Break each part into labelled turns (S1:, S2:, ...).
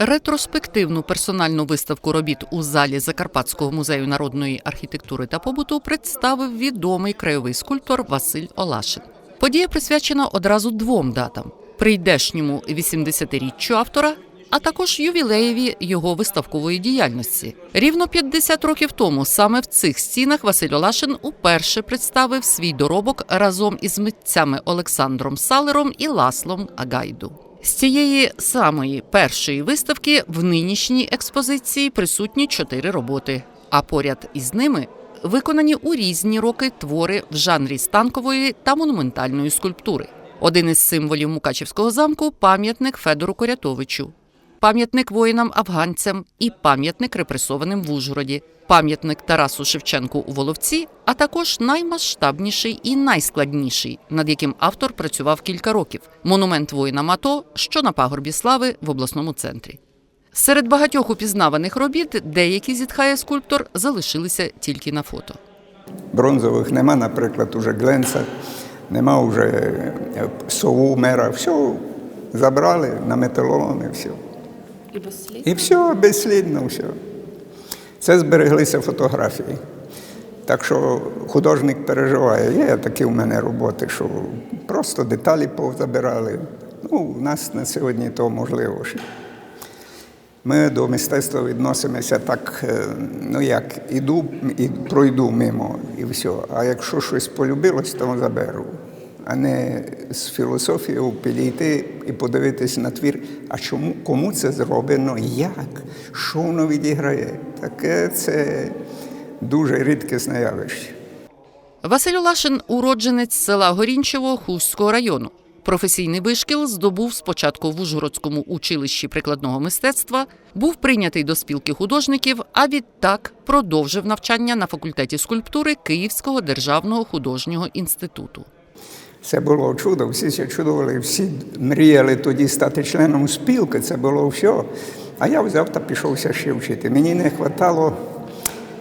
S1: Ретроспективну персональну виставку робіт у залі Закарпатського музею народної архітектури та побуту представив відомий краєвий скульптор Василь Олашин. Подія присвячена одразу двом датам: прийдешньому 80-річчю автора, а також ювілеєві його виставкової діяльності. Рівно 50 років тому саме в цих стінах Василь Олашин уперше представив свій доробок разом із митцями Олександром Салером і Ласлом Агайду. З цієї самої першої виставки в нинішній експозиції присутні чотири роботи, а поряд із ними виконані у різні роки твори в жанрі станкової та монументальної скульптури. Один із символів Мукачівського замку пам'ятник Федору Корятовичу, пам'ятник воїнам-афганцям і пам'ятник репресованим в Ужгороді, пам'ятник Тарасу Шевченку у Воловці, а також наймасштабніший і найскладніший, над яким автор працював кілька років монумент воїнам АТО, що на пагорбі слави в обласному центрі. Серед багатьох упізнаваних робіт деякі зітхає скульптор залишилися тільки на фото.
S2: Бронзових нема, наприклад, уже Гленца, нема вже е, сову мера. Все забрали на металолом і все.
S3: І
S2: все, безслідно все. Це збереглися фотографії. Так що художник переживає. Є такі в мене роботи, що просто деталі позабирали. Ну, у нас на сьогодні то можливо. ще. Ми до мистецтва відносимося так, е, ну як, іду і пройду мимо, і все. А якщо щось полюбилось, то заберу. А не з філософією підійти і подивитись на твір, а чому, кому це зроблено, як, що воно відіграє. Таке це дуже рідкісне явище.
S1: Василь Олашин уродженець села Горінчево Хустського району. Професійний вишкіл здобув спочатку в Ужгородському училищі прикладного мистецтва, був прийнятий до спілки художників, а відтак продовжив навчання на факультеті скульптури Київського державного художнього інституту.
S2: Це було чудо, всі це чудували, всі мріяли тоді стати членом спілки, це було все. А я взяв та пішовся ще вчити. Мені не вистачало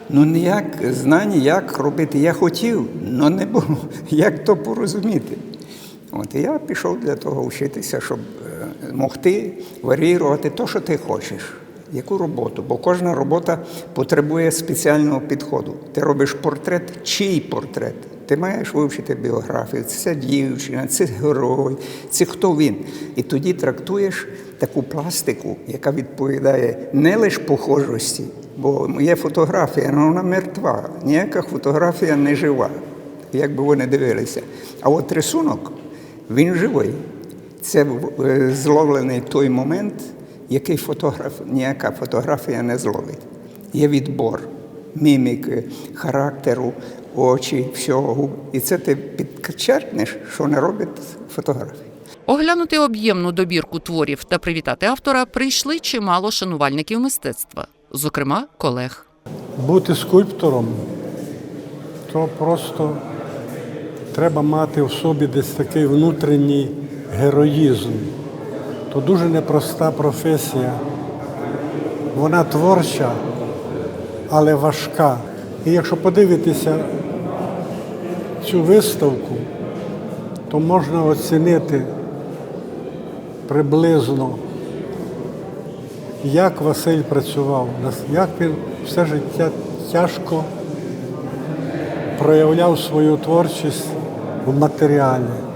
S2: ну, ніяк знань, як робити. Я хотів, але не було, як то порозуміти. От і я пішов для того вчитися, щоб е, могти варіювати те, що ти хочеш. Яку роботу? Бо кожна робота потребує спеціального підходу. Ти робиш портрет, чий портрет? Ти маєш вивчити біографію, це дівчина, це герой, це хто він. І тоді трактуєш таку пластику, яка відповідає не лише похожості, бо є фотографія, але вона мертва. Ніяка фотографія не жива, як би вони дивилися. А от рисунок, він живий. Це е, зловлений той момент, який фотограф, ніяка фотографія не зловить. Є відбор міміки, характеру, очі, всього. І це ти підчеркнеш, що не робить фотографії.
S1: Оглянути об'ємну добірку творів та привітати автора прийшли чимало шанувальників мистецтва, зокрема колег.
S4: Бути скульптором то просто треба мати в собі десь такий внутрішній героїзм. То дуже непроста професія. Вона творча, але важка. І якщо подивитися цю виставку, то можна оцінити приблизно, як Василь працював, як він все життя тяжко проявляв свою творчість в матеріалі.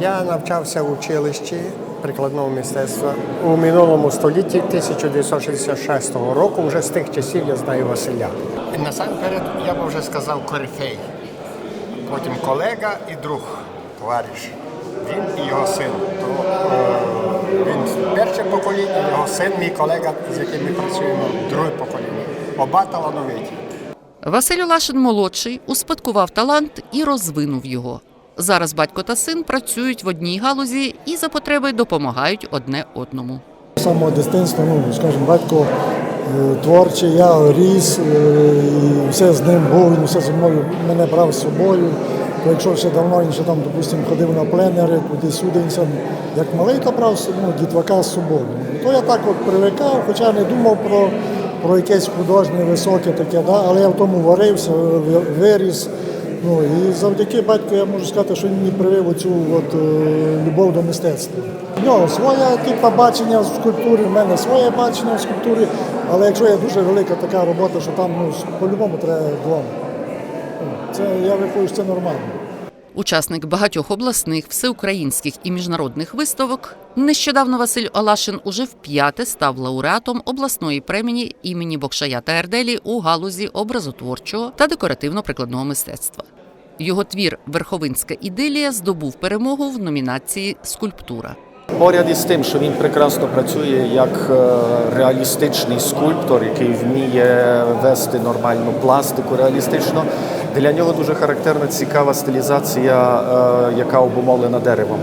S5: Я навчався в училищі прикладного мистецтва у минулому столітті 1966 року. Вже з тих часів я знаю Василя. Насамперед, я би вже сказав корифей. Потім колега і друг, товариш. Він і його син. То, е, він перше покоління, його син, мій колега, з яким ми працюємо, друге покоління. Оба талановиті.
S1: Василь Олашин молодший успадкував талант і розвинув його. Зараз батько та син працюють в одній галузі і за потреби допомагають одне одному.
S6: З самого дитинства, ну, скажімо, батько е, творчий, я ріс, е, і все з ним був, він все зі мною мене брав з собою. То якщо ще давно він ще там, допустимо, ходив на пленери, туди-сюди, він як то брав ну, дітвака з собою. То я так от привикав, хоча не думав про, про якесь художнє, високе таке, да? але я в тому варився, виріс. Ну і завдяки батьку я можу сказати, що він мені привив оцю от, е, любов до мистецтва. У нього своє типу, бачення в скульптурі, в мене своє бачення в скульптурі, але якщо є дуже велика така робота, що там ну, по-любому треба двом. Це я виходжу, що це нормально.
S1: Учасник багатьох обласних, всеукраїнських і міжнародних виставок, нещодавно Василь Олашин уже вп'яте став лауреатом обласної премії імені Бокшая та Ерделі у галузі образотворчого та декоративно-прикладного мистецтва. Його твір Верховинська ідилія здобув перемогу в номінації Скульптура.
S3: Поряд із тим, що він прекрасно працює як е, реалістичний скульптор, який вміє вести нормальну пластику реалістично. Для нього дуже характерна цікава стилізація, е, яка обумовлена деревом.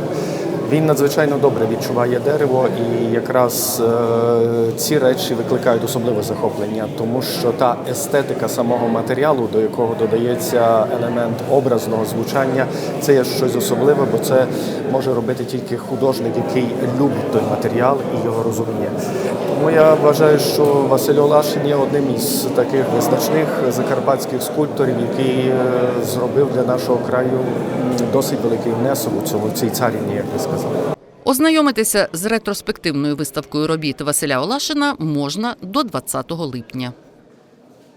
S3: Він надзвичайно добре відчуває дерево, і якраз е, ці речі викликають особливе захоплення, тому що та естетика самого матеріалу, до якого додається елемент образного звучання, це є щось особливе, бо це може робити тільки художник, який любить той матеріал і його розуміє. Тому я вважаю, що Василь Олашин є одним із таких визначних закарпатських скульпторів, який е, зробив для нашого краю досить великий внесок у цьому цій царівні, як ви сказали.
S1: Ознайомитися з ретроспективною виставкою робіт Василя Олашина можна до 20 липня.